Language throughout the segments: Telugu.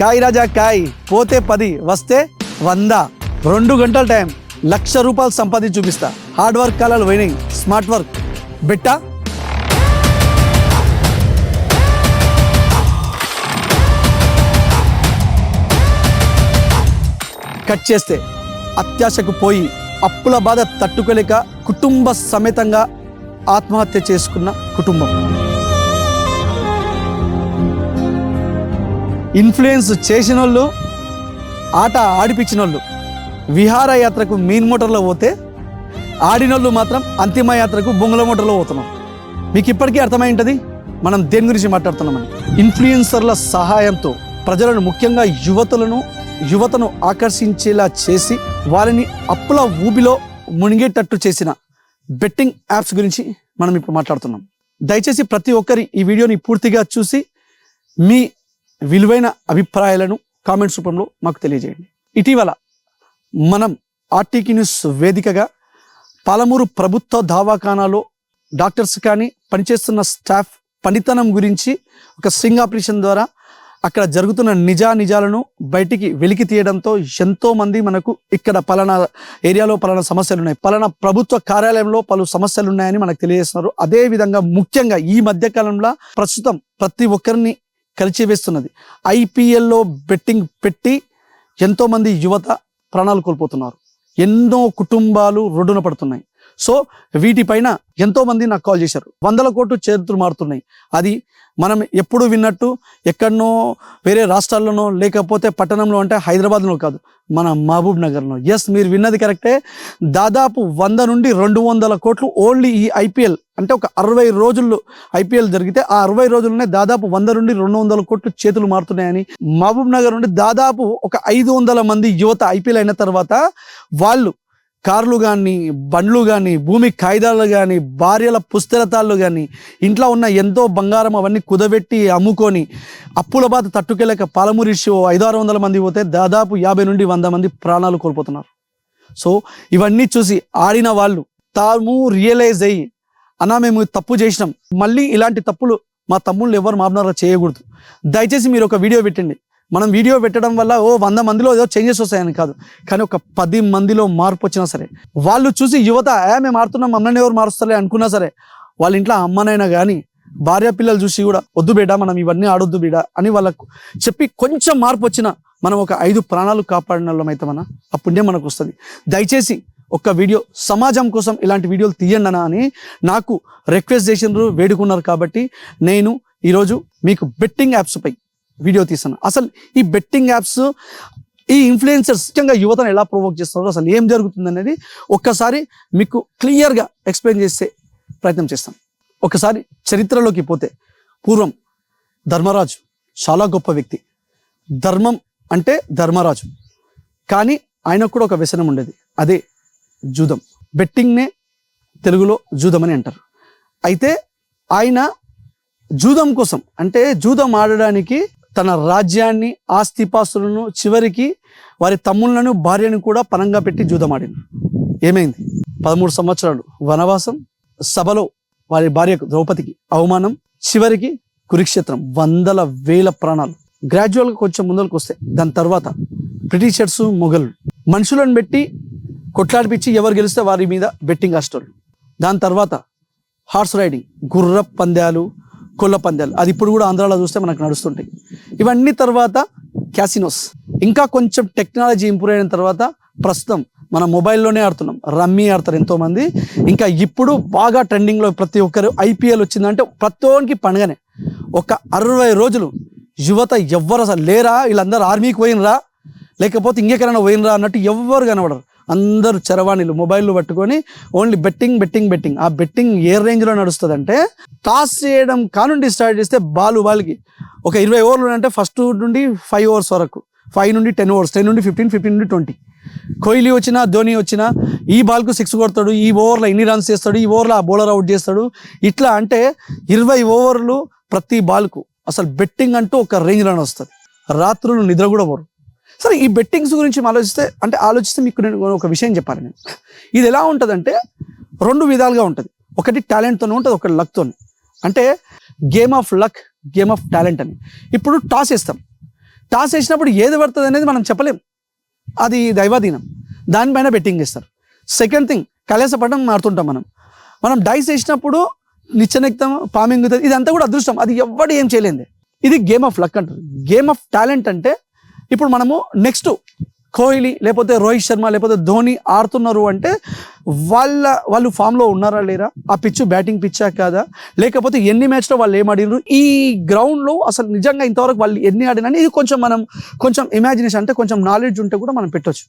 కాయ్ రాజా కాయ్. పోతే పది వస్తే వంద. రెండు గంటల టైం. లక్ష రూపాయలు సంపాదించి చూపిస్తా. హార్డ్ వర్క్ కళలు పోయినాయి. Smart work. బెట్టా? కట్ చేస్తే అత్యాశకు పోయి అప్పుల బాధ తట్టుకోలేక కుటుంబ సమేతంగా ఆత్మహత్య చేసుకున్న కుటుంబం. ఇన్ఫ్లుయెన్స్ చేసిన వాళ్ళు ఆట ఆడిపించిన వాళ్ళు విహారయాత్రకు మీన్ మోటార్లో పోతే ఆడినోళ్ళు మాత్రం అంతిమ యాత్రకు బొంగుల మోటార్లో పోతున్నాం. మీకు ఇప్పటికీ అర్థమై ఉంటుంది? మనం దేని గురించి మాట్లాడుతున్నామని ఇన్ఫ్లుయెన్సర్ల సహాయంతో ప్రజలను ముఖ్యంగా యువతులను యువతను ఆకర్షించేలా చేసి వారిని అప్పుల ఊబిలో మునిగేటట్టు చేసిన బెట్టింగ్ యాప్స్ గురించి మనం ఇప్పుడు మాట్లాడుతున్నాం. దయచేసి ప్రతి ఒక్కరి ఈ వీడియోని పూర్తిగా చూసి మీ విలువైన అభిప్రాయాలను కామెంట్స్ రూపంలో మాకు తెలియజేయండి. ఇటీవల మనం ఆర్టీకి న్యూస్ వేదికగా పాలమూరు ప్రభుత్వ దవాఖానాలో డాక్టర్స్ కానీ పనిచేస్తున్న స్టాఫ్ పనితనం గురించి ఒక సింగ్ ఆపరేషన్ ద్వారా అక్కడ జరుగుతున్న నిజా నిజాలను బయటికి వెలికి తీయడంతో ఎంతోమంది మనకు ఇక్కడ పలానా ఏరియాలో పలానా సమస్యలు ఉన్నాయి పలానా ప్రభుత్వ కార్యాలయంలో పలు సమస్యలు ఉన్నాయని మనకు తెలియజేస్తున్నారు. అదే విధంగా ముఖ్యంగా ఈ మధ్య కాలంలో ప్రస్తుతం ప్రతి ఒక్కరిని కలిచివేస్తున్నది ఐపీఎల్లో బెట్టింగ్ పెట్టి ఎంతోమంది యువత ప్రాణాలు కోల్పోతున్నారు. ఎన్నో కుటుంబాలు రోడ్డున పడుతున్నాయి. సో వీటిపైన ఎంతోమంది నాకు కాల్ చేశారు. వందల కోట్లు చేతులు మారుతున్నాయి. అది మనం ఎప్పుడు విన్నట్టు ఎక్కడనో వేరే రాష్ట్రాల్లోనో లేకపోతే పట్టణంలో అంటే హైదరాబాద్లో కాదు మన మహబూబ్ నగర్లో. ఎస్ మీరు విన్నది కరెక్టే. దాదాపు వంద నుండి రెండు వందల కోట్లు ఓన్లీ ఈ ఐపీఎల్ అంటే ఒక అరవై రోజుల్లో ఐపీఎల్ జరిగితే ఆ అరవై రోజుల్లోనే దాదాపు వంద నుండి రెండు వందల కోట్లు చేతులు మారుతున్నాయని మహబూబ్ నగర్ నుండి దాదాపు ఒక ఐదు వందల మంది యువత ఐపీఎల్ అయిన తర్వాత వాళ్ళు కార్లు కానీ బండ్లు కానీ భూమి కాగితాలు కానీ భార్యల పుస్తకతాళ్ళు కానీ ఇంట్లో ఉన్న ఎంతో బంగారం అవన్నీ కుదబెట్టి అమ్ముకొని అప్పుల బాధ తట్టుకెళ్ళక పాలమూరి ఇష్యూ ఐదు ఆరు వందల మంది పోతే దాదాపు యాభై నుండి వంద మంది ప్రాణాలు కోల్పోతున్నారు. సో ఇవన్నీ చూసి ఆడిన వాళ్ళు తాము రియలైజ్ అయ్యి అన్నా మేము తప్పు చేసినాం. మళ్ళీ ఇలాంటి తప్పులు మా తమ్ముళ్ళు ఎవరు మామూలుగా చేయకూడదు. దయచేసి మీరు ఒక వీడియో పెట్టండి. మనం వీడియో పెట్టడం వల్ల ఓ వంద మందిలో ఏదో చేంజెస్ వస్తాయని కాదు. కానీ ఒక పది మందిలో మార్పు వచ్చినా సరే వాళ్ళు చూసి యువత ఏ మేము మారుతున్నాం మమ్మల్ని ఎవరు మారుస్తలే అనుకున్నా సరే వాళ్ళ ఇంట్లో అమ్మనైనా కానీ భార్య పిల్లలు చూసి కూడా వద్దు బిడ్డ మనం ఇవన్నీ ఆడొద్దు బిడ్డ అని వాళ్ళకు చెప్పి కొంచెం మార్పు వచ్చినా మనం ఒక ఐదు ప్రాణాలు కాపాడిన వాళ్ళం మన ఆ పుణ్యం మనకు వస్తుంది. దయచేసి ఒక వీడియో సమాజం కోసం ఇలాంటి వీడియోలు తీయండి అని నాకు రిక్వెస్ట్ చేసినారు వేడుకున్నారు కాబట్టి నేను ఈరోజు మీకు బెట్టింగ్ యాప్స్పై వీడియో తీసాను అసలు ఈ బెట్టింగ్ యాప్స్ ఈ ఇన్ఫ్లుయెన్సర్స్ ముఖ్యంగా యువతను ఎలా ప్రొవోక్ చేస్తారో అసలు ఏం జరుగుతుంది అనేది ఒక్కసారి మీకు క్లియర్గా ఎక్స్ప్లెయిన్ చేసే ప్రయత్నం చేస్తాను ఒకసారి చరిత్రలోకి పోతే పూర్వం ధర్మరాజు చాలా గొప్ప వ్యక్తి. ధర్మం అంటే ధర్మరాజు. కానీ ఆయనకు కూడా ఒక వ్యసనం ఉండేది. అదే జూదం. బెట్టింగ్నే తెలుగులో జూదం అని అంటారు. అయితే ఆయన జూదం కోసం అంటే జూదం ఆడడానికి తన రాజ్యాన్ని ఆస్తిపాస్తులను చివరికి వారి తమ్ముళ్ళను భార్యను కూడా పనంగా పెట్టి జూదమాడింది. ఏమైంది? పదమూడు సంవత్సరాలు వనవాసం సభలో వారి భార్యకు ద్రౌపదికి అవమానం చివరికి కురుక్షేత్రం వందల వేల ప్రాణాలు. గ్రాడ్యువల్గా కొంచెం ముందరకు వస్తే దాని తర్వాత బ్రిటిషర్స్ మొఘలు మనుషులను పెట్టి కొట్లాడిపించి ఎవరు గెలిస్తే వారి మీద బెట్టింగ్ ఆస్టోళ్ళు దాని తర్వాత హార్స్ రైడింగ్ గుర్ర పందాలు కోళ్ళ పందాలు అది ఇప్పుడు కూడా ఆంధ్రాలో చూస్తే మనకు నడుస్తుంటాయి. ఇవన్నీ తర్వాత క్యాసినోస్. ఇంకా కొంచెం టెక్నాలజీ ఇంప్రూవ్ అయిన తర్వాత ప్రస్తుతం మన మొబైల్లోనే ఆడుతున్నాం. రమ్మీ ఆడతారు ఎంతోమంది. ఇంకా ఇప్పుడు బాగా ట్రెండింగ్లో ప్రతి ఒక్కరు ఐపీఎల్ వచ్చిందంటే ప్రతి పండుగనే. ఒక అరవై రోజులు యువత ఎవ్వరు అసలు లేరా? వీళ్ళందరూ ఆర్మీకి పోయినరా? లేకపోతే ఇంకెక్కడైనా పోయినరా? అన్నట్టు ఎవ్వరు కనబడరు. అందరూ చరవాణిలు మొబైల్ పట్టుకొని ఓన్లీ బెట్టింగ్ బెట్టింగ్ బెట్టింగ్. ఆ బెట్టింగ్ ఏ రేంజ్లో నడుస్తుందంటే టాస్ చేయడం కానుండి స్టార్ట్ చేస్తే బాలు బాల్కి. ఒక ఇరవై ఓవర్లు అంటే ఫస్ట్ నుండి ఫైవ్ ఓవర్స్ వరకు. ఫైవ్ నుండి టెన్ ఓవర్స్ టెన్ నుండి ఫిఫ్టీన్ ఫిఫ్టీన్ నుండి ట్వంటీ. కోహ్లీ వచ్చినా ధోని వచ్చినా ఈ బాల్కు సిక్స్ కొడతాడు ఈ ఓవర్లో ఇన్ని రన్స్ చేస్తాడు ఈ ఓవర్లో ఆ బౌలర్ అవుట్ చేస్తాడు. ఇట్లా అంటే ఇరవై ఓవర్లు ప్రతి బాల్కు. అసలు బెట్టింగ్ అంటూ ఒక రేంజ్లో వస్తుంది. రాత్రులు నిద్ర కూడా పోరు. సరే ఈ బెట్టింగ్స్ గురించి ఆలోచిస్తే అంటే ఆలోచిస్తే మీకు నేను ఒక విషయం చెప్పాలి నేను. ఇది ఎలా ఉంటుందంటే రెండు విధాలుగా ఉంటుంది. ఒకటి టాలెంట్తోనే ఉంటుంది ఒకటి లక్తోనే అంటే game of luck game of talent అని. ఇప్పుడు టాస్ వేస్తాం టాస్ వేసినప్పుడు ఏది పడుతుంది అనేది మనం చెప్పలేం. అది దైవాధీనం. దానిపైన బెట్టింగ్ ఇస్తారు సెకండ్ థింగ్ కలేసపడడం మారుతుంటాం మనం. మనం డైస్ వేసినప్పుడు నిచ్చెనెక్తాం పామింగ్ ఇదంతా కూడా అదృష్టం. అది ఎవ్వడు ఏం చేయలేంది. ఇది గేమ్ ఆఫ్ లక్ అంటారు. గేమ్ ఆఫ్ టాలెంట్ అంటే ఇప్పుడు మనము నెక్స్ట్ కోహ్లీ లేకపోతే రోహిత్ శర్మ లేకపోతే ధోని ఆడుతున్నారు అంటే వాళ్ళ వాళ్ళు ఫామ్లో ఉన్నారా లేరా? ఆ పిచ్చు బ్యాటింగ్ పిచ్చా కాదా? లేకపోతే ఎన్ని మ్యాచ్లో వాళ్ళు ఏం ఆడినారు ఈ గ్రౌండ్లో అసలు నిజంగా ఇంతవరకు వాళ్ళు ఎన్ని ఆడినని ఇది కొంచెం మనం కొంచెం ఇమాజినేషన్ అంటే కొంచెం నాలెడ్జ్ ఉంటే కూడా మనం పెట్టొచ్చు.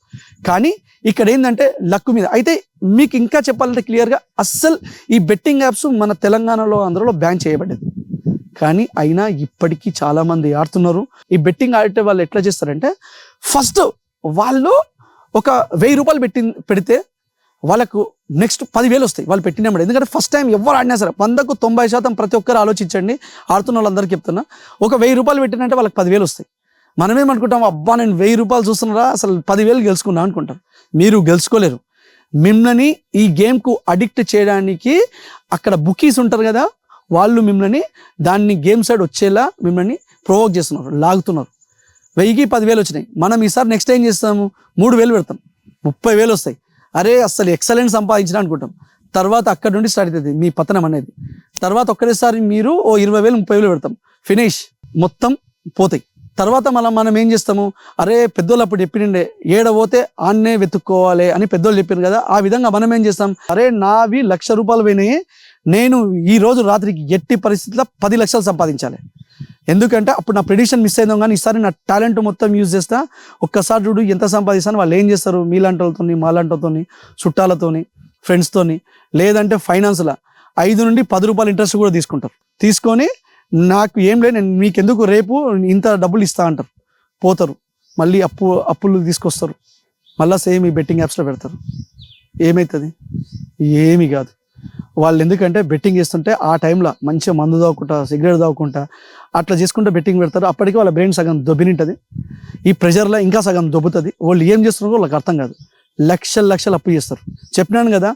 కానీ ఇక్కడ ఏంటంటే లక్ మీద. అయితే మీకు ఇంకా చెప్పాలంటే క్లియర్గా అస్సలు ఈ బెట్టింగ్ యాప్స్ మన తెలంగాణలో అందరిలో బ్యాన్ చేయబడ్డది. కానీ అయినా ఇప్పటికీ చాలా మంది ఆడుతున్నారు. ఈ బెట్టింగ్ ఆడితే వాళ్ళు ఎట్లా చేస్తారంటే ఫస్ట్ వాళ్ళు ఒక వెయ్యి రూపాయలు పెట్టి పెడితే వాళ్ళకు నెక్స్ట్ పదివేలు వస్తాయి. వాళ్ళు పెట్టినప్పుడు ఎందుకంటే ఫస్ట్ టైం ఎవరు ఆడినా సరే వందకు తొంభై శాతం ప్రతి ఒక్కరు ఆలోచించండి. ఆడుతున్న వాళ్ళందరికీ చెప్తున్నా. ఒక వెయ్యి రూపాయలు పెట్టినంటే వాళ్ళకి పదివేలు వస్తాయి. మనమేమనుకుంటాం అబ్బా నేను వెయ్యి రూపాయలు చూస్తున్నారా? అసలు పదివేలు గెలుచుకున్నా అనుకుంటాం మీరు గెలుచుకోలేరు. మిమ్మల్ని ఈ గేమ్కు అడిక్ట్ చేయడానికి అక్కడ బుకీస్ ఉంటారు కదా వాళ్ళు మిమ్మల్ని దాన్ని గేమ్ సైడ్ వచ్చేలా మిమ్మల్ని ప్రొవోక్ చేస్తున్నారు లాగుతున్నారు. వెయ్యికి పదివేలు వచ్చినాయి. మనం ఈసారి నెక్స్ట్ ఏం చేస్తాము? మూడు వేలు పెడతాం. ముప్పై వేలు వస్తాయి. అరే అసలు ఎక్సలెంట్ సంపాదించిన అనుకుంటాం. తర్వాత అక్కడ నుండి స్టార్ట్ అవుతుంది మీ పతనం అనేది. తర్వాత ఒక్కరేసారి మీరు ఓ ఇరవై వేలు ముప్పై వేలు పెడతాం. ఫినిష్. మొత్తం పోతాయి. తర్వాత మళ్ళీ మనం ఏం చేస్తాము? అరే పెద్దోళ్ళు అప్పుడు చెప్పిండే ఏడ పోతే ఆన్నే వెతుక్కోవాలి అని పెద్దోళ్ళు చెప్పారు కదా ఆ విధంగా మనం ఏం చేస్తాం? అరే నావి లక్ష రూపాయలు పోయినాయి. నేను ఈ రోజు రాత్రికి ఎట్టి పరిస్థితుల్లో పది లక్షలు సంపాదించాలి. ఎందుకంటే అప్పుడు నా ప్రెడిషన్ మిస్ అయిందో కానీ ఈసారి నా టాలెంట్ మొత్తం యూజ్ చేస్తా. ఒక్కసారి చూడు ఎంత సంపాదిస్తాను వాళ్ళు ఏం చేస్తారు? మీలాంటి వాళ్ళతోని మాలాంటితోని చుట్టాలతోని ఫ్రెండ్స్తోని లేదంటే ఫైనాన్స్లో ఐదు నుండి పది రూపాయలు ఇంట్రెస్ట్ కూడా తీసుకుంటారు. తీసుకొని నాకు ఏం లేదు నేను మీకెందుకు రేపు ఇంత డబ్బులు ఇస్తా అంటారు. పోతారు. మళ్ళీ అప్పు అప్పులు తీసుకొస్తారు. మళ్ళీ సేమ్ ఈ బెట్టింగ్ యాప్స్లో పెడతారు. ఏమవుతుంది ఏమి కాదు. వాళ్ళు ఎందుకంటే బెట్టింగ్ చేస్తుంటే ఆ టైంలో మంచిగా మందు తాగుకుంటా సిగరెట్ తాగుకుంటా అట్లా చేసుకుంటే బెట్టింగ్ పెడతారు. అప్పటికి వాళ్ళ బ్రెయిన్ సగం దొబ్బినింటుంది. ఈ ప్రెషర్లో ఇంకా సగం దొబ్బుతుంది. వాళ్ళు ఏం చేస్తున్నారో వాళ్ళకి అర్థం కాదు. లక్షలు లక్షలు అప్పు చేస్తారు. చెప్పినాను కదా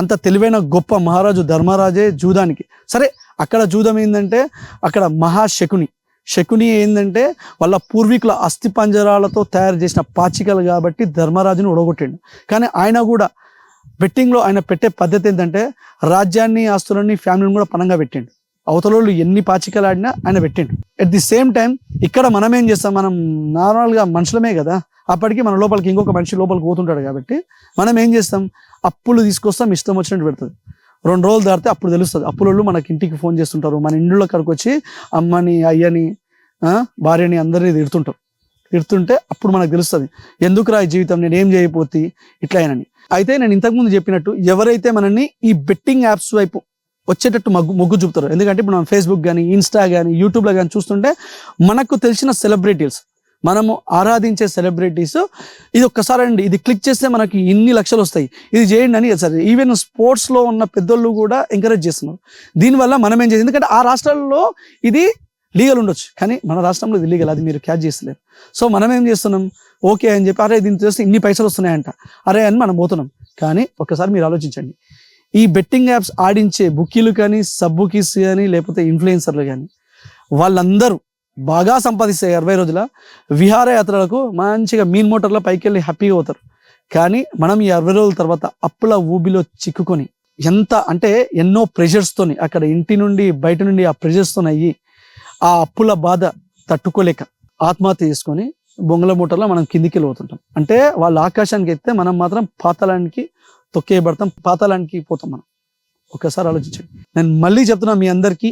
అంత తెలివైన గొప్ప మహారాజు ధర్మరాజే జూదానికి. సరే అక్కడ జూదం ఏంటంటే అక్కడ మహాశకుని శకుని. ఏంటంటే వాళ్ళ పూర్వీకుల అస్థి పంజరాలతో తయారు చేసిన పాచికలు కాబట్టి ధర్మరాజుని ఒడగొట్టిండు కానీ ఆయన కూడా బెట్టింగ్లో ఆయన పెట్టే పద్ధతి ఏంటంటే రాజ్యాన్ని ఆస్తులని ఫ్యామిలీని కూడా పనంగా పెట్టిండు. అవతలోళ్ళు ఎన్ని పాచికలు ఆడినా ఆయన పెట్టిండు. అట్ ది సేమ్ టైం ఇక్కడ మనం ఏం చేస్తాం? మనం నార్మల్గా మనుషులమే కదా. అప్పటికి మన లోపలికి ఇంకొక మనిషి లోపలికి పోతుంటాడు కాబట్టి మనం ఏం చేస్తాం? అప్పులు తీసుకొస్తాం ఇష్టం వచ్చినట్టు పెడుతుంది. రెండు రోజులు దాటితే అప్పుడు తెలుస్తుంది. అప్పులోళ్ళు మనకి ఇంటికి ఫోన్ చేస్తుంటారు. మన ఇండ్ల కాడికి వచ్చి అమ్మని అయ్యని భార్యని అందరినీ తిడుతుంటాం తిడుతుంటే అప్పుడు మనకు తెలుస్తుంది ఎందుకు రా ఈ జీవితం? నేను ఏం చేయకపోతే ఇట్లా అయినని. అయితే నేను ఇంతకుముందు చెప్పినట్టు ఎవరైతే మనల్ని ఈ బెట్టింగ్ యాప్స్ వైపు వచ్చేటట్టు మగ్గు మొగ్గు చూపుతారు ఎందుకంటే ఇప్పుడు మనం ఫేస్బుక్ కానీ ఇన్స్టా కానీ యూట్యూబ్లో కానీ చూస్తుంటే మనకు తెలిసిన సెలబ్రిటీస్ మనము ఆరాధించే సెలబ్రిటీస్ ఇది ఒక్కసారి అండి ఇది క్లిక్ చేస్తే మనకి ఇన్ని లక్షలు వస్తాయి. ఇది చేయండి అని సరే ఈవెన్ స్పోర్ట్స్లో ఉన్న పెద్దోళ్ళు కూడా ఎంకరేజ్ చేస్తున్నారు. దీనివల్ల మనం ఏం చేయాలి? ఎందుకంటే ఆ రాష్ట్రాల్లో ఇది లీగల్ ఉండొచ్చు. కానీ మన రాష్ట్రంలో ఇది లీగల్ అది మీరు క్యాచ్ చేస్తలేరు. సో మనం ఏం చేస్తున్నాం? ఓకే అని చెప్పి అరే దీన్ని చేస్తే ఇన్ని పైసలు వస్తున్నాయంట. అరే అని మనం పోతున్నాం. కానీ ఒక్కసారి మీరు ఆలోచించండి. ఈ బెట్టింగ్ యాప్స్ ఆడించే బుకీలు కానీ సబ్ బుకీస్ కానీ లేకపోతే ఇన్ఫ్లుయెన్సర్లు కానీ వాళ్ళందరూ బాగా సంపాదిస్తాయి అరవై రోజుల విహారయాత్రలకు మంచిగా మీన్ మోటార్లో పైకి వెళ్ళి హ్యాపీగా అవుతారు కానీ మనం ఈ అరవై రోజుల తర్వాత అప్పుల ఊబిలో చిక్కుకొని ఎంత అంటే ఎన్నో ప్రెషర్స్తోని అక్కడ ఇంటి నుండి బయట నుండి ఆ ప్రెషర్స్తోని అయ్యి ఆ అప్పుల బాధ తట్టుకోలేక ఆత్మహత్య చేసుకొని బొంగల మూటల్లో మనం కిందికి వెళ్ళిపోతుంటాం అంటే వాళ్ళు ఆకాశానికి ఎత్తే మనం మాత్రం పాతాళానికి తొక్కేయబడతాం పాతాళానికి పోతాం మనం. ఒకసారి ఆలోచించండి. నేను మళ్ళీ చెప్తున్నా మీ అందరికీ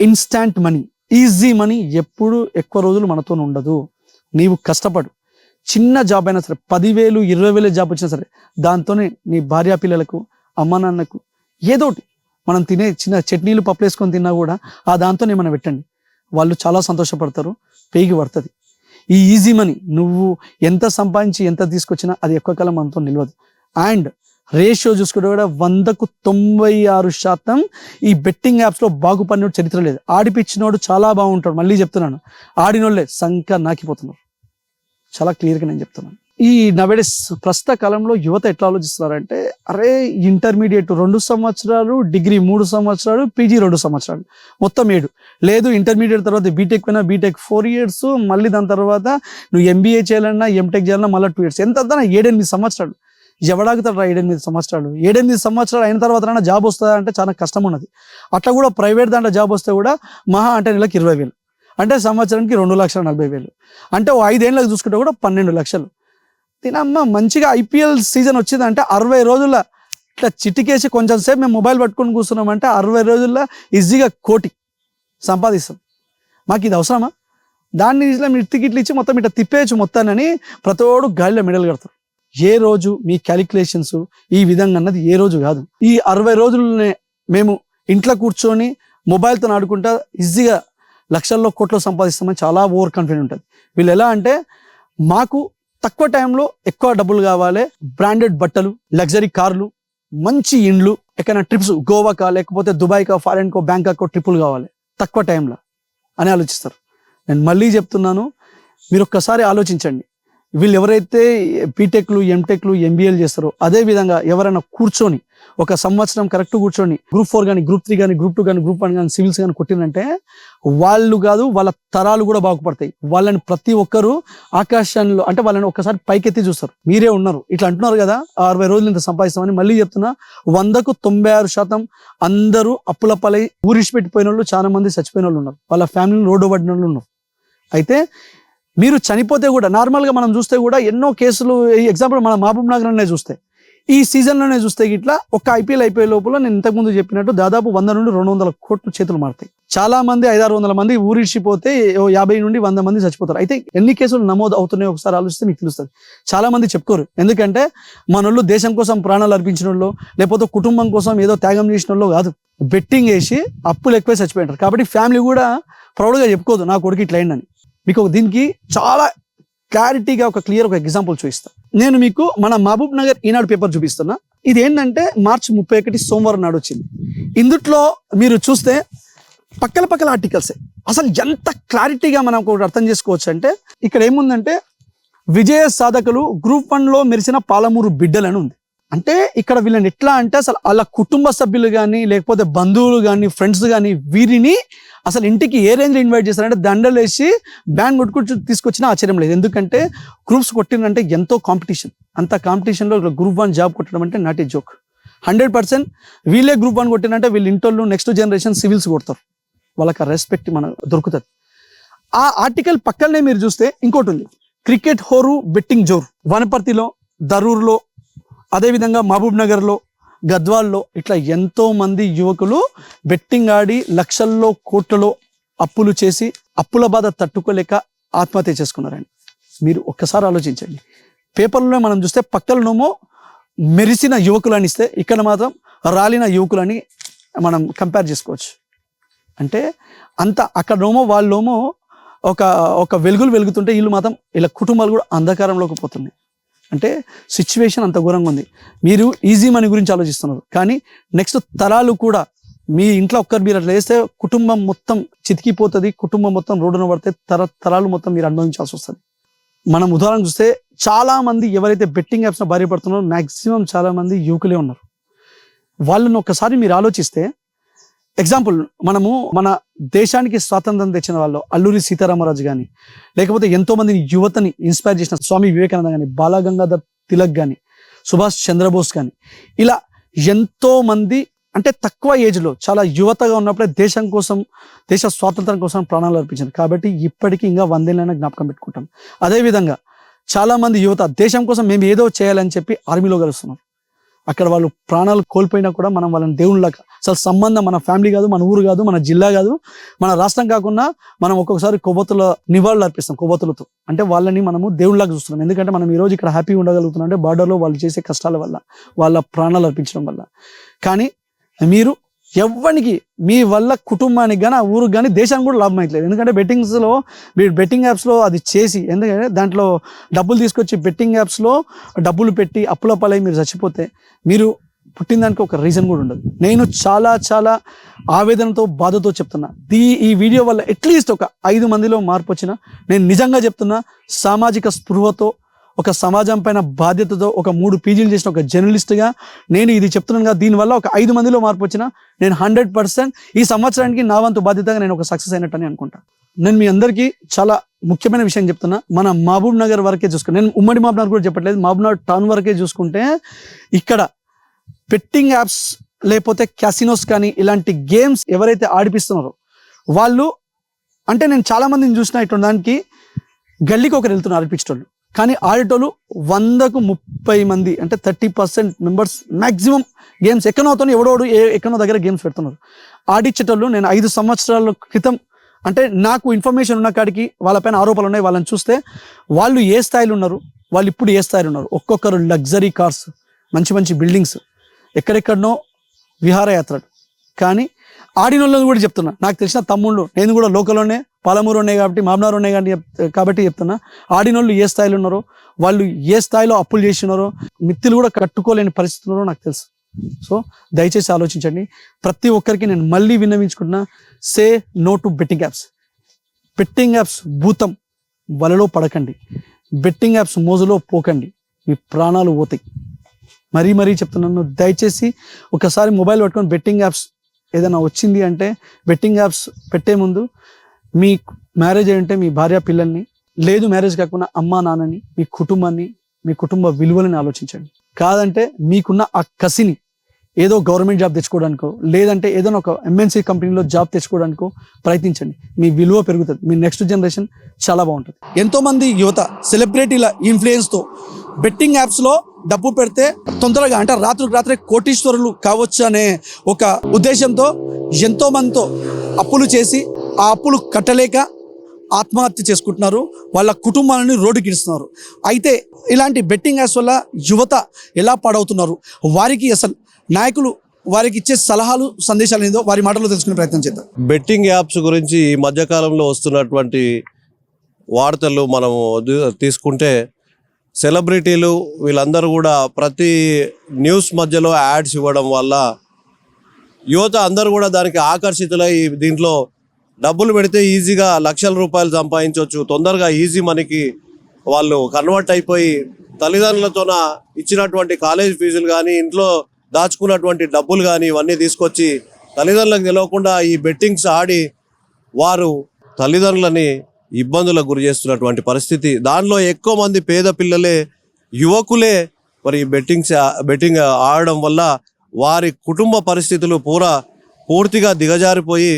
ఇన్స్టాంట్ మనీ ఈజీ మనీ ఎప్పుడు ఎక్కువ రోజులు మనతో ఉండదు. నీవు కష్టపడు. చిన్న జాబ్ అయినా సరే పదివేలు ఇరవై వేలు జాబ్ వచ్చినా సరే దాంతోనే నీ భార్యా పిల్లలకు అమ్మ నాన్నకు ఏదోటి మనం తినే చిన్న చట్నీలు పప్పులు వేసుకొని తిన్నా కూడా ఆ దాంతోనే మనం పెట్టండి. వాళ్ళు చాలా సంతోషపడతారు పేగి పడుతుంది. ఈ ఈజీ మనీ నువ్వు ఎంత సంపాదించి ఎంత తీసుకొచ్చినా అది ఎక్కువ కాలం మనతో నిలవదు. అండ్ రేషియో చూసుకుంటే కూడా వందకు తొంభై ఆరు శాతం ఈ బెట్టింగ్ యాప్స్లో బాగుపడినోడు చరిత్ర లేదు. ఆడిపించినోడు చాలా బాగుంటాడు. మళ్ళీ చెప్తున్నాను. ఆడినోళ్ళే సంఖ్య నాకిపోతున్నారు. చాలా క్లియర్గా నేను చెప్తున్నాను. ఈ నవేడేస్ ప్రస్తుత కాలంలో యువత ఎట్లా ఆలోచిస్తున్నారంటే అరే ఇంటర్మీడియట్ రెండు సంవత్సరాలు డిగ్రీ మూడు సంవత్సరాలు పీజీ రెండు సంవత్సరాలు. మొత్తం ఏడు. లేదు ఇంటర్మీడియట్ తర్వాత బీటెక్ పోయినా బీటెక్ ఫోర్ ఇయర్స్ మళ్ళీ దాని తర్వాత నువ్వు ఎంబీఏ చేయాలన్నా ఎంటెక్ చేయాలన్నా మళ్ళీ టూ ఇయర్స్. ఎంత అద్దా ఏడెనిమిది సంవత్సరాలు. ఎవడాగుతాడు రా ఏడెనిమిది సంవత్సరాలు? ఏడెనిమిది సంవత్సరాలు అయిన తర్వాత జాబ్ వస్తుందా అంటే చాలా కష్టం ఉన్నది అట్లా కూడా ప్రైవేట్ దాంట్లో జాబ్ వస్తే కూడా మహా అంటే నెలకు ఇరవై వేలు. అంటే సంవత్సరానికి రెండు లక్షల నలభై వేలు. అంటే ఓ ఐదేళ్ళకి చూసుకుంటే కూడా పన్నెండు లక్షలు. తినమ్మ మంచిగా ఐపీఎల్ సీజన్ వచ్చిందంటే అరవై రోజుల ఇట్లా చిటికేసి కొంచెం సేపు మేము మొబైల్ పట్టుకొని కూర్చున్నామంటే అరవై రోజుల్లో ఈజీగా కోటి సంపాదిస్తాం. మాకు ఇది అవసరమా? దాన్ని ఇట్లా మీరు టికెట్లు ఇచ్చి మొత్తం ఇట్లా తిప్పేయచ్చు మొత్తానని ప్రతోడు గాలిలో మెడల్ కడతారు. ఏ రోజు మీ క్యాలిక్యులేషన్స్ ఈ విధంగా అన్నది ఏ రోజు కాదు. ఈ అరవై రోజులనే మేము ఇంట్లో కూర్చొని మొబైల్తో ఆడుకుంటా ఈజీగా లక్షల్లో కోట్లు సంపాదిస్తామని చాలా ఓవర్ కాన్ఫిడెంట్ ఉంటుంది. వీళ్ళు ఎలా అంటే మాకు తక్కువ టైంలో ఎక్కువ డబ్బులు కావాలి. బ్రాండెడ్ బట్టలు లగ్జరీ కార్లు మంచి ఇండ్లు ఎక్కడైనా ట్రిప్స్ గోవాకా లేకపోతే దుబాయ్కా ఫారెన్కో బ్యాంకాకో ట్రిప్పులు కావాలి. తక్కువ టైంలో. అని ఆలోచిస్తారు. నేను మళ్ళీ చెప్తున్నాను మీరు ఒక్కసారి ఆలోచించండి. వీళ్ళు ఎవరైతే బీటెక్లు ఎంటెక్లు ఎంబీఏలు చేస్తారో అదే విధంగా ఎవరైనా కూర్చొని ఒక సంవత్సరం కరెక్ట్ కూర్చొని గ్రూప్ ఫోర్ కానీ గ్రూప్ త్రీ కానీ గ్రూప్ టూ కానీ గ్రూప్ వన్ కానీ సివిల్స్ కానీ కొట్టిందంటే వాళ్ళు కాదు వాళ్ళ తరాలు కూడా బాగుపడతాయి. వాళ్ళని ప్రతి ఒక్కరూ ఆకాశంలో అంటే వాళ్ళని ఒక్కసారి పైకెత్తి చూస్తారు. మీరే ఉన్నారు. ఇట్లా అంటున్నారు కదా అరవై రోజులు ఇంత సంపాదిస్తామని మళ్ళీ చెప్తున్నా వందకు తొంభై ఆరు శాతం అందరూ అప్పుల పలై ఊరిసిపెట్టిపోయిన వాళ్ళు చాలా మంది చచ్చిపోయిన వాళ్ళు ఉన్నారు. వాళ్ళ ఫ్యామిలీని రోడ్డు పడిన వాళ్ళు ఉన్నారు. అయితే మీరు చనిపోతే కూడా నార్మల్గా మనం చూస్తే కూడా ఎన్నో కేసులు ఎగ్జాంపుల్ మన మహబూబ్ నగర్లోనే చూస్తే. ఈ సీజన్లోనే చూస్తే ఇట్లా ఒక ఐపీఎల్ అయిపోయే లోపల నేను ఇంతకుముందు చెప్పినట్టు దాదాపు వంద నుండి రెండు వందల కోట్లు చేతులు మారుతాయి. చాలా మంది ఐదారు వందల మంది ఊరిడిచిపోతే ఓ యాభై నుండి వంద మంది చచ్చిపోతారు. అయితే ఎన్ని కేసులు నమోదు అవుతున్నాయో ఒకసారి ఆలోచిస్తే మీకు తెలుస్తుంది. చాలా మంది చెప్పుకోరు. ఎందుకంటే మనోళ్ళు దేశం కోసం ప్రాణాలు అర్పించిన వాళ్ళు లేకపోతే కుటుంబం కోసం ఏదో త్యాగం చేసిన వాళ్ళు కాదు. బెట్టింగ్ వేసి అప్పులు ఎక్కువ చచ్చిపోయింటారు. కాబట్టి ఫ్యామిలీ కూడా ప్రౌడ్గా చెప్పుకోదు నా కొడుకు ఇట్లయిందని మీకు ఒక దీనికి చాలా క్లారిటీగా ఒక క్లియర్ ఒక ఎగ్జాంపుల్ చూపిస్తా. నేను మీకు మన మహబూబ్ నగర్ ఈనాడు పేపర్ చూపిస్తున్నా. ఇది ఏంటంటే మార్చి ముప్పై ఒకటి సోమవారం నాడు వచ్చింది. ఇందుట్లో మీరు చూస్తే పక్కల పక్కల ఆర్టికల్సే. అసలు ఎంత క్లారిటీగా మనం ఒకటి అర్థం చేసుకోవచ్చు అంటే ఇక్కడ ఏముందంటే విజయ సాధకులు గ్రూప్ వన్లో మెరిసిన పాలమూరు బిడ్డలని ఉంది. అంటే ఇక్కడ వీళ్ళని ఎట్లా అంటే అసలు వాళ్ళ కుటుంబ సభ్యులు కానీ లేకపోతే బంధువులు కానీ ఫ్రెండ్స్ కానీ వీరిని అసలు ఇంటికి ఏ రేంజ్లో ఇన్వైట్ చేస్తారంటే దండలు వేసి బ్యాన్ కొట్టుకుంటూ తీసుకొచ్చినా ఆశ్చర్యం లేదు. ఎందుకంటే గ్రూప్స్ కొట్టినంటే ఎంతో కాంపిటీషన్ అంత కాంపిటీషన్లో గ్రూప్ వన్ జాబ్ కొట్టడం అంటే not a joke hundred percent వీళ్ళే గ్రూప్ వన్ కొట్టినంటే వీళ్ళ ఇంటోళ్ళు నెక్స్ట్ జనరేషన్ సివిల్స్ కొడతారు. వాళ్ళకి ఆ రెస్పెక్ట్ మన దొరుకుతుంది. ఆ ఆర్టికల్ పక్కనే మీరు చూస్తే ఇంకోటి ఉంది. క్రికెట్ హోరు బెట్టింగ్ జోర్. వనపర్తిలో దరూర్లో అదేవిధంగా మహబూబ్ నగర్లో గద్వాల్లో ఇట్లా ఎంతోమంది యువకులు బెట్టింగ్ ఆడి లక్షల్లో కోట్లలో అప్పులు చేసి అప్పుల బాధ తట్టుకోలేక ఆత్మహత్య చేసుకున్నారండి. మీరు ఒక్కసారి ఆలోచించండి. పేపర్లో మనం చూస్తే పక్కలనేమో మెరిసిన యువకులని ఇస్తే ఇక్కడ మాత్రం రాలిన యువకులని మనం కంపేర్ చేసుకోవచ్చు. అంటే అంత అక్కడేమో వాళ్ళేమో ఒక ఒక వెలుగులు వెలుగుతుంటే వీళ్ళు మాత్రం ఇలా కుటుంబాలు కూడా అంధకారంలోకి పోతున్నాయి. అంటే సిచ్యువేషన్ అంత ఘోరంగా ఉంది. మీరు ఈజీ మనీ గురించి ఆలోచిస్తున్నారు. కానీ నెక్స్ట్ తరాలు కూడా మీ ఇంట్లో ఒక్కరు మీరు అట్లా వేస్తే కుటుంబం మొత్తం చితికిపోతుంది కుటుంబం మొత్తం రోడ్డున పడితే తర తరాలు మొత్తం మీరు అనుభవించాల్సి వస్తుంది. మనం ఉదాహరణ చూస్తే చాలా మంది ఎవరైతే బెట్టింగ్ యాప్స్ భార్య పడుతున్నారో మ్యాక్సిమం చాలా మంది యువకులే ఉన్నారు. వాళ్ళని ఒక్కసారి మీరు ఆలోచిస్తే ఎగ్జాంపుల్ మనము మన దేశానికి స్వాతంత్రం తెచ్చిన వాళ్ళు అల్లూరి సీతారామరాజు కానీ లేకపోతే ఎంతో మందిని యువతని ఇన్స్పైర్ చేసిన స్వామి వివేకానంద కానీ బాలగంగాధర్ తిలక్ కానీ సుభాష్ చంద్రబోస్ కానీ ఇలా ఎంతో మంది అంటే తక్కువ ఏజ్లో చాలా యువతగా ఉన్నప్పుడే దేశం కోసం దేశ స్వాతంత్రం కోసం ప్రాణాలు అర్పించారు. కాబట్టి ఇప్పటికీ ఇంకా వందేళ్ళైనా జ్ఞాపకం పెట్టుకుంటాం. అదేవిధంగా చాలామంది యువత దేశం కోసం మేము ఏదో చేయాలని చెప్పి ఆర్మీలో కలుస్తున్నారు. అక్కడ వాళ్ళు ప్రాణాలు కోల్పోయినా కూడా మనం వాళ్ళని దేవుళ్ళక అసలు సంబంధం మన ఫ్యామిలీ కాదు మన ఊరు కాదు మన జిల్లా కాదు మన రాష్ట్రం కాకుండా మనం ఒక్కొక్కసారి కొవ్వొత్తుల నివాళులు అర్పిస్తాం కొవ్వొత్తులతో. అంటే వాళ్ళని మనము దేవుళ్ళగా చూస్తున్నాం. ఎందుకంటే మనం ఈ రోజు ఇక్కడ హ్యాపీగా ఉండగలుగుతున్నాం. అంటే బార్డర్లో వాళ్ళు చేసే కష్టాల వల్ల వాళ్ళ ప్రాణాలు అర్పించడం వల్ల. కానీ మీరు ఎవ్వనికి మీ వల్ల కుటుంబానికి కానీ ఆ ఊరికి కానీ దేశానికి కూడా లాభం అవుతలేదు ఎందుకంటే బెట్టింగ్స్లో మీరు బెట్టింగ్ యాప్స్లో అది చేసి ఎందుకంటే దాంట్లో డబ్బులు తీసుకొచ్చి బెట్టింగ్ యాప్స్లో డబ్బులు పెట్టి అప్పుల పలై మీరు చచ్చిపోతే మీరు పుట్టిన దానికి ఒక రీజన్ కూడా ఉండదు. నేను చాలా చాలా ఆవేదనతో బాధతో చెప్తున్నా. దీ ఈ వీడియో వల్ల అట్లీస్ట్ ఒక ఐదు మందిలో మార్పు వచ్చిన నేను నిజంగా చెప్తున్నా సామాజిక స్పృహతో ఒక సమాజం పైన బాధ్యతతో ఒక మూడు పీజీలు చేసిన ఒక జర్నలిస్ట్గా నేను ఇది చెప్తున్నాను కదా దీనివల్ల ఒక ఐదు మందిలో మార్పు వచ్చిన నేను హండ్రెడ్ పర్సెంట్ ఈ సంవత్సరానికి నా వంతు బాధ్యతగా నేను ఒక సక్సెస్ అయినట్టు అనుకుంటా. నేను మీ అందరికీ చాలా ముఖ్యమైన విషయం చెప్తున్నా. మన మహబూబ్ నగర్ వరకే చూసుకుంటే నేను ఉమ్మడి మహబూబ్ నగర్ కూడా చెప్పట్లేదు. మహబూబ్ నగర్ టౌన్ వరకే చూసుకుంటే ఇక్కడ బెట్టింగ్ యాప్స్ లేకపోతే క్యాసినోస్ కానీ ఇలాంటి గేమ్స్ ఎవరైతే ఆడిపిస్తున్నారో వాళ్ళు అంటే నేను చాలా మందిని చూసిన ఇటువంటి దానికి గల్లీకి ఒకరు వెళ్తున్నారు ఆడిపించటోళ్ళు కానీ ఆడేటోళ్ళు వందకు ముప్పై మంది అంటే thirty percent members maximum games ఎక్కడోతో ఎవడోడు ఏ ఎక్కనో దగ్గర గేమ్స్ పెడుతున్నారు. ఆడిచ్చేటోళ్ళు నేను ఐదు సంవత్సరాల క్రితం అంటే నాకు ఇన్ఫర్మేషన్ ఉన్న కాడికి వాళ్ళపైన ఆరోపణలు ఉన్నాయి. వాళ్ళని చూస్తే వాళ్ళు ఏ స్థాయిలో ఉన్నారు వాళ్ళు ఇప్పుడు ఏ స్థాయిలో ఉన్నారు. ఒక్కొక్కరు లగ్జరీ కార్స్ మంచి మంచి బిల్డింగ్స్ ఎక్కడెక్కడనో విహారయాత్రలు. కానీ ఆడిన వాళ్ళని కూడా చెప్తున్నా నాకు తెలిసిన తమ్ముళ్ళు నేను కూడా లోకల్లోనే పాలమూరు ఉన్నాయి కాబట్టి మామనారు ఉన్నాయి కాబట్టి కాబట్టి చెప్తున్నా. ఆడిన వాళ్ళు ఏ స్థాయిలో ఉన్నారో వాళ్ళు ఏ స్థాయిలో అప్పులు చేసినారో మిత్తులు కూడా కట్టుకోలేని పరిస్థితులు ఉన్నారో నాకు తెలుసు. సో దయచేసి ఆలోచించండి. ప్రతి ఒక్కరికి నేను మళ్ళీ విన్నవించుకుంటున్నా say no to betting apps. Betting apps భూతం వలలో పడకండి. బెట్టింగ్ యాప్స్ మోజులో పోకండి. మీ ప్రాణాలు పోతాయి. మరీ మరీ చెప్తున్నాను దయచేసి ఒకసారి మొబైల్ పట్టుకొని బెట్టింగ్ యాప్స్ ఏదైనా వచ్చింది అంటే బెట్టింగ్ యాప్స్ పెట్టే ముందు మీ మ్యారేజ్ అంటే మీ భార్య పిల్లల్ని లేదు మ్యారేజ్ కాకుండా అమ్మా నాన్నని మీ కుటుంబాన్ని మీ కుటుంబ విలువలని ఆలోచించండి. కాదంటే మీకున్న ఆ కసిని ఏదో గవర్నమెంట్ జాబ్ తెచ్చుకోవడానికో లేదంటే ఏదైనా ఒక ఎంఎన్సీ కంపెనీలో జాబ్ తెచ్చుకోవడానికో ప్రయత్నించండి. మీ విలువ పెరుగుతుంది. మీ నెక్స్ట్ జనరేషన్ చాలా బాగుంటుంది. ఎంతోమంది యువత సెలబ్రిటీల ఇన్ఫ్లుయెన్స్తో బెట్టింగ్ యాప్స్లో డబ్బు పెడితే తొందరగా అంటే రాత్రికి రాత్రి కోటీశ్వరులు కావచ్చు అనే ఒక ఉద్దేశంతో ఎంతో మందితో అప్పులు చేసి ఆ అప్పులు కట్టలేక ఆత్మహత్య చేసుకుంటున్నారు. వాళ్ళ కుటుంబాలను రోడ్డుకి ఇస్తున్నారు అయితే ఇలాంటి బెట్టింగ్ యాప్స్ వల్ల యువత ఎలా పాడవుతున్నారు? వారికి అసలు నాయకులు వారికి ఇచ్చే సలహాలు సందేశాలు ఏదో వారి మాటలు తెలుసుకునే ప్రయత్నం చేద్దాం. బెట్టింగ్ యాప్స్ గురించి ఈ మధ్యకాలంలో వస్తున్నటువంటి వార్తలు మనము తీసుకుంటే సెలబ్రిటీలు వీళ్ళందరూ కూడా ప్రతి న్యూస్ మధ్యలో యాడ్స్ ఇవ్వడం వల్ల యువత అందరూ కూడా దానికి ఆకర్షితులై దీంట్లో డబ్బులు పెడితే ఈజీగా లక్షల రూపాయలు సంపాదించవచ్చు తొందరగా ఈజీ మనకి వాళ్ళు కన్వర్ట్ అయిపోయి తల్లిదండ్రులతోన ఇచ్చినటువంటి కాలేజ్ ఫీజులు కానీ ఇంట్లో దాచుకున్నటువంటి డబ్బులు కానీ ఇవన్నీ తీసుకొచ్చి తల్లిదండ్రులకు తెలియకుండా ఈ బెట్టింగ్స్ ఆడి వారు తల్లిదండ్రులని ఇబ్బందులకు గురి చేస్తున్నటువంటి పరిస్థితి. దానిలో ఎక్కువ మంది పేద పిల్లలే యువకులే మరి బెట్టింగ్స్ బెట్టింగ్ ఆడడం వల్ల వారి కుటుంబ పరిస్థితులు పూరా పూర్తిగా దిగజారిపోయి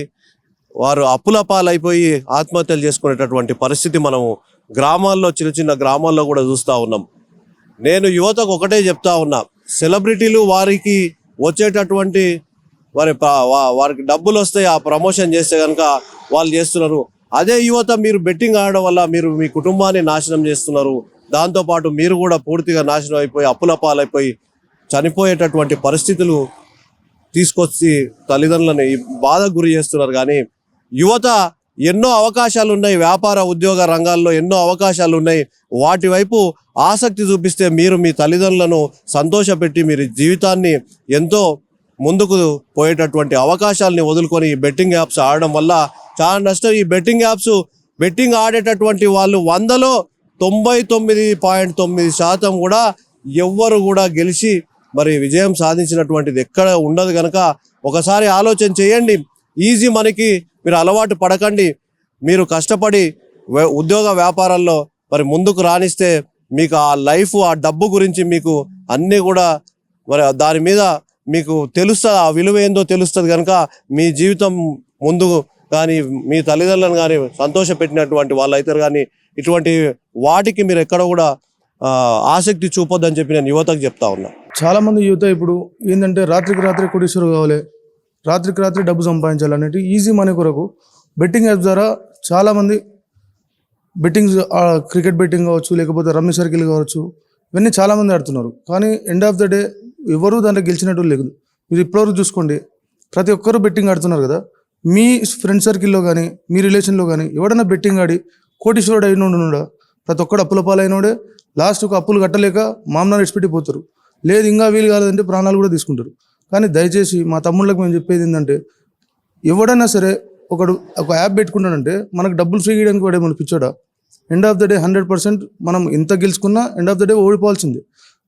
వారు అప్పుల పాలైపోయి ఆత్మహత్యలు చేసుకునేటటువంటి పరిస్థితి మనము గ్రామాల్లో చిన్న చిన్న గ్రామాల్లో కూడా చూస్తూ ఉన్నాం. నేను యువతకు ఒకటే చెప్తా ఉన్నా సెలబ్రిటీలు వారికి వచ్చేటటువంటి వారి వారికి డబ్బులు వస్తాయి ఆ ప్రమోషన్ చేస్తే కనుక వాళ్ళు చేస్తున్నారు. అదే యువత మీరు బెట్టింగ్ ఆడడం వల్ల మీరు మీ కుటుంబాన్ని నాశనం చేస్తున్నారు. దాంతోపాటు మీరు కూడా పూర్తిగా నాశనం అయిపోయి అప్పుల పాలైపోయి చనిపోయేటటువంటి పరిస్థితులు తీసుకొచ్చి తల్లిదండ్రులని బాధ బాధకు గురి చేస్తున్నారు. కానీ యువత ఎన్నో అవకాశాలు ఉన్నాయి. వ్యాపార ఉద్యోగ రంగాల్లో ఎన్నో అవకాశాలు ఉన్నాయి. వాటి వైపు ఆసక్తి చూపిస్తే మీరు మీ తల్లిదండ్రులను సంతోషపెట్టి మీరు జీవితాన్ని ఎంతో ముందుకు పోయేటటువంటి అవకాశాలని వదులుకొని ఈ బెట్టింగ్ యాప్స్ ఆడడం వల్ల చాలా నష్టం. ఈ బెట్టింగ్ యాప్స్ బెట్టింగ్ ఆడేటటువంటి వాళ్ళు వందలో తొంభై తొమ్మిది పాయింట్ తొమ్మిది శాతం కూడా ఎవ్వరు కూడా గెలిచి మరి విజయం సాధించినటువంటిది ఎక్కడ ఉండదు కనుక ఒకసారి ఆలోచన చేయండి. ఈజీ మనకి మీరు అలవాటు పడకండి. మీరు కష్టపడి ఉద్యోగ వ్యాపారాల్లో మరి ముందుకు రాణిస్తే మీకు ఆ లైఫ్ ఆ డబ్బు గురించి మీకు అన్నీ కూడా మరి దాని మీద మీకు తెలుస్తుంది? ఆ విలువ ఏందో తెలుస్తుంది కనుక మీ జీవితం ముందు కానీ మీ తల్లిదండ్రులను కానీ సంతోష పెట్టినటువంటి వాళ్ళు అవుతారు కానీ ఇటువంటి వాటికి మీరు ఎక్కడ కూడా ఆసక్తి చూపొద్దని చెప్పి నేను యువతకు చెప్తా ఉన్నా. చాలా మంది యువత ఇప్పుడు ఏంటంటే రాత్రికి రాత్రి కోటీశ్వరు కావాలి రాత్రికి రాత్రి డబ్బు సంపాదించాలి అనేది ఈజీ మనీ కొరకు బెట్టింగ్ యాప్స్ ద్వారా చాలామంది బెట్టింగ్స్ క్రికెట్ బెట్టింగ్ కావచ్చు లేకపోతే రమ్మీ సర్కిల్ కావచ్చు ఇవన్నీ చాలామంది ఆడుతున్నారు. కానీ ఎండ్ ఆఫ్ ద డే ఎవరు దాంట్లో గెలిచినట్టు లేదు. మీరు ఇప్పటివరకు చూసుకోండి. ప్రతి ఒక్కరు బెట్టింగ్ ఆడుతున్నారు కదా. మీ ఫ్రెండ్ సర్కిల్లో కానీ మీ రిలేషన్లో కానీ ఎవడైనా బెట్టింగ్ ఆడి కోటీశ్వరుడు అయినోడునుడా ప్రతి ఒక్కడు అప్పుల పాలైనోడే లాస్ట్కు అప్పులు కట్టలేక మామనాలు ఎడిచిపెట్టి పోతారు లేదు ఇంకా వీలు కాలేదంటే ప్రాణాలు కూడా తీసుకుంటారు. కానీ దయచేసి మా తమ్ముళ్ళకి మేము చెప్పేది ఏంటంటే ఎవడైనా సరే ఒకడు ఒక యాప్ పెట్టుకుంటాడంటే మనకు డబ్బులు ఫ్రీ ఇవ్వడానికి వాడే మన పిచ్చోడా? End of the day hundred percent మనం ఎంత గెలుచుకున్నా ఎండ్ ఆఫ్ ద డే ఓడిపోవాల్సిందే.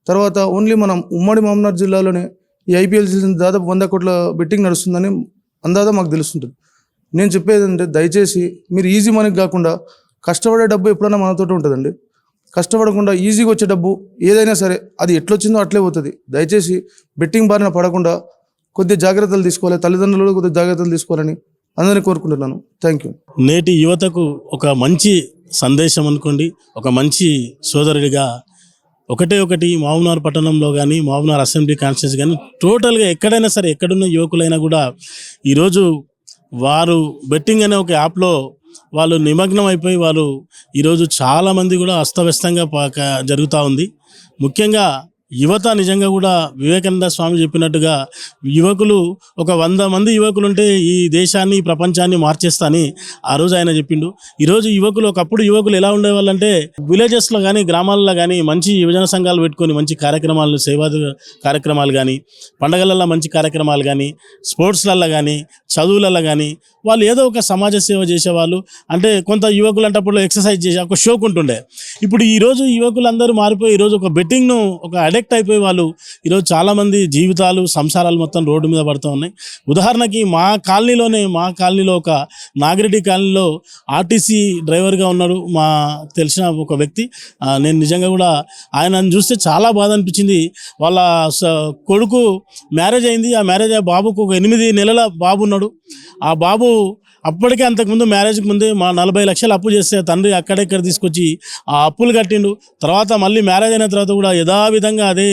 తర్వాత ఓన్లీ మనం ఉమ్మడి మహమ్మద్ జిల్లాలోనే ఈ ఐపీఎల్ సీజన్ దాదాపు వంద కోట్ల బెట్టింగ్ నడుస్తుందని అందాదా మాకు తెలుస్తుంటుంది. నేను చెప్పేది అంటే దయచేసి మీరు ఈజీ మనీకి కాకుండా కష్టపడే డబ్బు ఎప్పుడైనా మనతో ఉంటుందండి. కష్టపడకుండా ఈజీగా వచ్చే డబ్బు ఏదైనా సరే అది ఎట్లొచ్చిందో అట్లే పోతుంది. దయచేసి బెట్టింగ్ బారిన పడకుండా కొద్ది జాగ్రత్తలు తీసుకోవాలి తల్లిదండ్రులు కొద్ది కొద్దిగా జాగ్రత్తలు తీసుకోవాలని అందరినీ కోరుకుంటున్నాను. థ్యాంక్ యూ నేటి యువతకు ఒక మంచి సందేశం అనుకోండి ఒక మంచి సోదరుడిగా ఒకటే ఒకటి మావునార్ పట్టణంలో కానీ మావునార్ అసెంబ్లీ కాన్స్టిట్యూన్స్ కానీ టోటల్గా ఎక్కడైనా సరే ఎక్కడున్న యువకులైనా కూడా ఈరోజు వారు బెట్టింగ్ అనే ఒక యాప్లో వాళ్ళు నిమగ్నం అయిపోయి వాళ్ళు ఈరోజు చాలామంది కూడా అస్తవ్యస్తంగా జరుగుతూ ఉంది. ముఖ్యంగా యువత నిజంగా కూడా వివేకానంద స్వామి చెప్పినట్టుగా యువకులు ఒక వంద మంది యువకులు ఉంటే ఈ దేశాన్ని ప్రపంచాన్ని మార్చేస్తాని ఆ రోజు ఆయన చెప్పిండు. ఈరోజు యువకులు ఒకప్పుడు యువకులు ఎలా ఉండేవాళ్ళంటే విలేజెస్లో కానీ గ్రామాల్లో కానీ మంచి యువజన సంఘాలు పెట్టుకొని మంచి కార్యక్రమాలు సేవా కార్యక్రమాలు కానీ పండగలలో మంచి కార్యక్రమాలు కానీ స్పోర్ట్స్లలో కానీ చదువులలో కానీ వాళ్ళు ఏదో ఒక సమాజ సేవ చేసేవాళ్ళు. అంటే కొంత యువకులు అంటప్పుడు ఎక్సర్సైజ్ చేసే ఒక షోక్ ఉంటుండే ఇప్పుడు ఈ రోజు యువకులందరూ మారిపోయి ఈరోజు ఒక బెట్టింగ్ను ఒక అడెక్ట్ అయిపోయి వాళ్ళు ఈరోజు చాలామంది జీవితాలు సంసారాలు మొత్తం రోడ్డు మీద పడుతూ ఉన్నాయి. ఉదాహరణకి మా కాలనీలోనే మా కాలనీలో ఒక నాగిరెడ్డి కాలనీలో ఆర్టీసీ డ్రైవర్గా ఉన్నాడు మా తెలిసిన ఒక వ్యక్తి. నేను నిజంగా కూడా ఆయనను చూస్తే చాలా బాధ అనిపించింది. వాళ్ళ స- కొడుకు మ్యారేజ్ అయింది. ఆ మ్యారేజ్ ఆ బాబుకు ఒక ఎనిమిది నెలల బాబు ఉన్నాడు. ఆ బాబు అప్పటికే అంతకుముందు మ్యారేజ్కి ముందే మా నలభై లక్షలు అప్పు చేస్తే తండ్రి అక్కడెక్కడ తీసుకొచ్చి ఆ అప్పులు కట్టిండు. తర్వాత మళ్ళీ మ్యారేజ్ అయిన తర్వాత కూడా యథావిధంగా అదే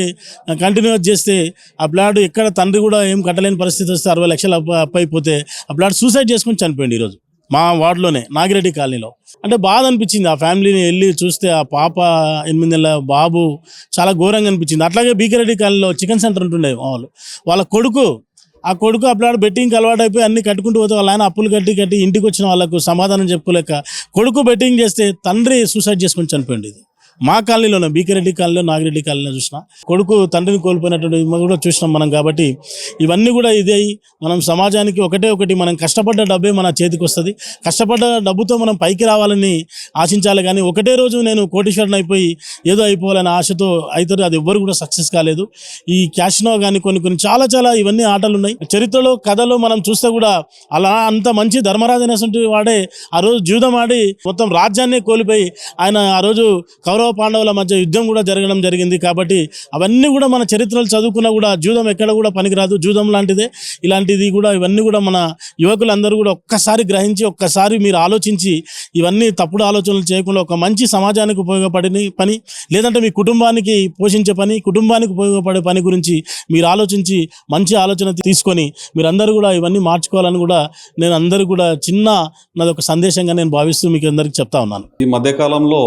కంటిన్యూ చేస్తే ఆ ప్లాట్ ఎక్కడ తండ్రి కూడా ఏం కట్టలేని పరిస్థితి వస్తే అరవై లక్షలు అప్పు అప్పు అయిపోతే ఆ ప్లాట్ సూసైడ్ చేసుకుని చనిపోయింది ఈరోజు మా వార్డులోనే నాగిరెడ్డి కాలనీలో. అంటే బాధ అనిపించింది ఆ ఫ్యామిలీని వెళ్ళి చూస్తే ఆ పాప ఎనిమిది నెలల బాబు చాలా ఘోరంగా అనిపించింది. అట్లాగే బీకిరెడ్డి కాలనీలో చికెన్ సెంటర్ ఉంటుండే వాళ్ళు. వాళ్ళ కొడుకు ఆ కొడుకు అప్పుడు బెట్టింగ్కి అలవాటు అయిపోయి అన్ని కట్టుకుంటూ పోతే వాళ్ళ ఆయన అప్పులు కట్టి కట్టి ఇంటికి వచ్చిన వాళ్ళకు సమాధానం చెప్పుకోలేక కొడుకు బెట్టింగ్ చేస్తే తండ్రి సూసైడ్ చేసుకొని చనిపోయింది ఇది. మా కాలనీలోనే బీకిరెడ్డి కాలనీలో నాగిరెడ్డి కాలనీలో చూసిన కొడుకు తండ్రిని కోల్పోయినటువంటి కూడా చూసినాం మనం కాబట్టి ఇవన్నీ కూడా ఇదే. మనం సమాజానికి ఒకటే ఒకటి మనం కష్టపడ్డ డబ్బే మన చేతికి వస్తుంది. కష్టపడ్డ డబ్బుతో మనం పైకి రావాలని ఆశించాలి కానీ ఒకటే రోజు నేను కోటీశ్వరుని అయిపోయి ఏదో అయిపోవాలని ఆశతో అవుతారు అది ఎవ్వరు కూడా సక్సెస్ కాలేదు. ఈ క్యాష్నో కానీ కొన్ని కొన్ని చాలా చాలా ఇవన్నీ ఆటలు ఉన్నాయి చరిత్రలో కథలో మనం చూస్తే కూడా అలా అంత మంచి ధర్మరాజు అనేటువంటి వాడే ఆ రోజు జూదం ఆడి మొత్తం రాజ్యాన్ని కోల్పోయి ఆయన ఆ రోజు కౌరవ పాండవుల మధ్య యుద్ధం కూడా జరగడం జరిగింది కాబట్టి అవన్నీ కూడా మన చరిత్రలు చదువుకున్నా కూడా జూదం ఎక్కడ కూడా పనికిరాదు. జూదం లాంటిదే ఇలాంటిది కూడా ఇవన్నీ కూడా మన యువకులందరూ కూడా ఒక్కసారి గ్రహించి ఒక్కసారి మీరు ఆలోచించి ఇవన్నీ తప్పుడు ఆలోచనలు చేయకుండా ఒక మంచి సమాజానికి ఉపయోగపడే పని లేదంటే మీ కుటుంబానికి పోషించే పని కుటుంబానికి ఉపయోగపడే పని గురించి మీరు ఆలోచించి మంచి ఆలోచన తీసుకొని మీరందరూ కూడా ఇవన్నీ మార్చుకోవాలని కూడా నేను అందరూ కూడా చిన్న నాది ఒక సందేశంగా నేను భావిస్తూ మీకు అందరికి చెప్తా ఉన్నాను. ఈ మధ్యకాలంలో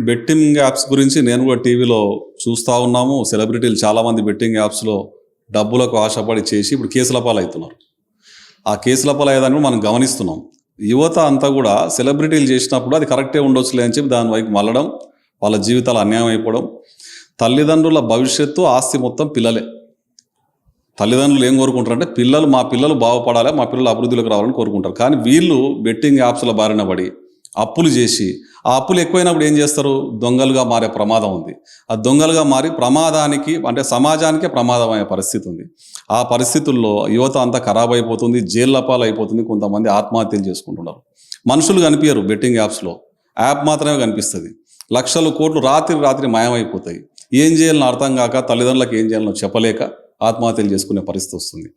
బెట్టింగ్ యాప్స్ గురించి నేను కూడా టీవీలో చూస్తూ ఉన్నాము. సెలబ్రిటీలు చాలామంది బెట్టింగ్ యాప్స్లో డబ్బులకు ఆశపడి చేసి ఇప్పుడు కేసుల పాలవుతున్నారు. ఆ కేసుల పాలయ్యేదాన్ని కూడా మనం గమనిస్తున్నాం. యువత అంతా కూడా సెలబ్రిటీలు చేసినప్పుడు అది కరెక్టే ఉండొచ్చులే అని చెప్పి దాని వైపు మళ్ళడం వాళ్ళ జీవితాలు అన్యాయం అయిపోవడం. తల్లిదండ్రుల భవిష్యత్తు ఆస్తి మొత్తం పిల్లలే. తల్లిదండ్రులు ఏం కోరుకుంటారంటే పిల్లలు మా పిల్లలు బాగుపడాలి మా పిల్లలు అభివృద్ధిలోకి రావాలని కోరుకుంటారు. కానీ వీళ్ళు బెట్టింగ్ యాప్స్ల బారిన పడి అప్పులు చేసి ఆ అప్పులు ఎక్కువైనప్పుడు ఏం చేస్తారు? దొంగలుగా మారే ప్రమాదం ఉంది. ఆ దొంగలుగా మారి ప్రమాదానికి అంటే సమాజానికే ప్రమాదమయ్యే పరిస్థితి ఉంది. ఆ పరిస్థితుల్లో యువత అంతా ఖరాబ్ అయిపోతుంది జైళ్ళ పాలు అయిపోతుంది కొంతమంది ఆత్మహత్యలు చేసుకుంటున్నారు. మనుషులు కనిపించరు బెట్టింగ్ యాప్స్లో. యాప్ మాత్రమే కనిపిస్తుంది. లక్షలు కోట్లు రాత్రి రాత్రి మాయమైపోతాయి. ఏం చేయాలని అర్థం కాక తల్లిదండ్రులకు ఏం చేయాలనో చెప్పలేక ఆత్మహత్యలు చేసుకునే పరిస్థితి వస్తుంది.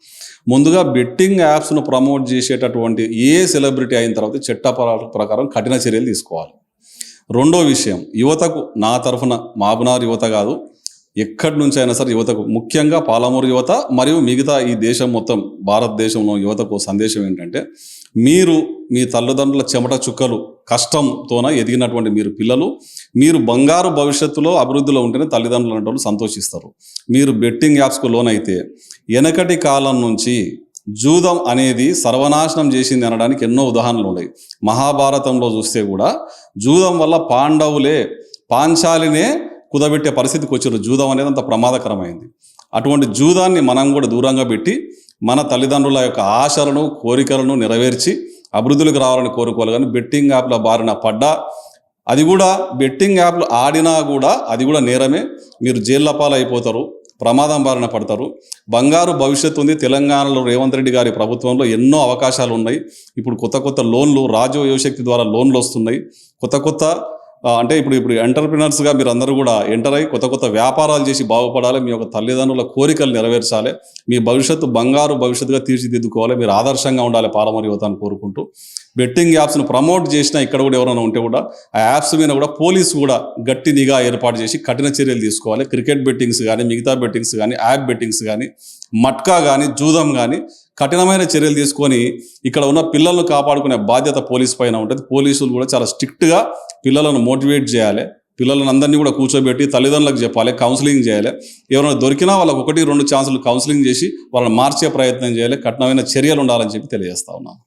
ముందుగా బెట్టింగ్ యాప్స్ను ప్రమోట్ చేసేటటువంటి ఏ సెలబ్రిటీ అయిన తర్వాత చట్ట ప్రకారం కఠిన చర్యలు తీసుకోవాలి. రెండో విషయం యువతకు నా తరఫున మాబునార్ యువత కాదు ఎక్కడి నుంచి అయినా సరే యువతకు ముఖ్యంగా పాలమూరు యువత మరియు మిగతా ఈ దేశం మొత్తం భారతదేశంలో యువతకు సందేశం ఏంటంటే మీరు మీ తల్లిదండ్రుల చెమట చుక్కలు కష్టంతోన ఎదిగినటువంటి మీరు పిల్లలు మీరు బంగారు భవిష్యత్తులో అభివృద్ధిలో ఉంటేనే తల్లిదండ్రులు అనేటువంటి సంతోషిస్తారు. మీరు బెట్టింగ్ యాప్స్కు లోన్ అయితే వెనకటి కాలం నుంచి జూదం అనేది సర్వనాశనం చేసింది అనడానికి ఎన్నో ఉదాహరణలు ఉన్నాయి. మహాభారతంలో చూస్తే కూడా జూదం వల్ల పాండవులే పాంచాలినే కుదబెట్టే పరిస్థితికి వచ్చారు. జూదం అనేది అంత ప్రమాదకరమైంది. అటువంటి జూదాన్ని మనం కూడా దూరంగా పెట్టి మన తల్లిదండ్రుల యొక్క ఆశలను కోరికలను నెరవేర్చి అభివృద్ధిలోకి రావాలని కోరుకోవాలి. కానీ బెట్టింగ్ యాప్ల బారిన పడ్డా అది కూడా బెట్టింగ్ యాప్లు ఆడినా కూడా అది కూడా నేరమే. మీరు జైళ్ళ అయిపోతారు ప్రమాదం బారిన పడతారు. బంగారు భవిష్యత్తు ఉంది. తెలంగాణలో రేవంత్ రెడ్డి గారి ప్రభుత్వంలో ఎన్నో అవకాశాలు ఉన్నాయి. ఇప్పుడు కొత్త కొత్త లోన్లు రాజీవ్ యువశక్తి ద్వారా లోన్లు వస్తున్నాయి. కొత్త కొత్త అంటే ఇప్పుడు ఇప్పుడు ఎంటర్ప్రినర్స్గా మీరు అందరూ కూడా ఎంటర్ అయ్యి కొత్త కొత్త వ్యాపారాలు చేసి బాగుపడాలి మీ యొక్క తల్లిదండ్రుల కోరికలు నెరవేర్చాలి మీ భవిష్యత్తు బంగారు భవిష్యత్తుగా తీర్చిదిద్దుకోవాలి మీరు ఆదర్శంగా ఉండాలి పాలమరి యువత అని కోరుకుంటూ. బెట్టింగ్ యాప్స్ను ప్రమోట్ చేసినా ఇక్కడ కూడా ఎవరైనా ఉంటే కూడా ఆ యాప్స్ మీద కూడా పోలీసు కూడా గట్టి నిఘా ఏర్పాటు చేసి కఠిన చర్యలు తీసుకోవాలి. క్రికెట్ బెట్టింగ్స్ కానీ మిగతా బెట్టింగ్స్ కానీ యాప్ బెట్టింగ్స్ కానీ మట్కా కానీ జూదం కానీ కఠినమైన చర్యలు తీసుకొని ఇక్కడ ఉన్న పిల్లలను కాపాడుకునే బాధ్యత పోలీస్ పైన ఉంటుంది. పోలీసులు కూడా చాలా స్ట్రిక్ట్గా పిల్లలను మోటివేట్ చేయాలి. పిల్లలను అందరినీ కూడా కూర్చోబెట్టి తల్లిదండ్రులకు చెప్పాలి కౌన్సిలింగ్ చేయాలి. ఎవరైనా దొరికినా వాళ్ళకి ఒకటి రెండు ఛాన్సులు కౌన్సిలింగ్ చేసి వాళ్ళని మార్చే ప్రయత్నం చేయాలి. కఠినమైన చర్యలు ఉండాలని చెప్పి తెలియజేస్తా ఉన్నాను.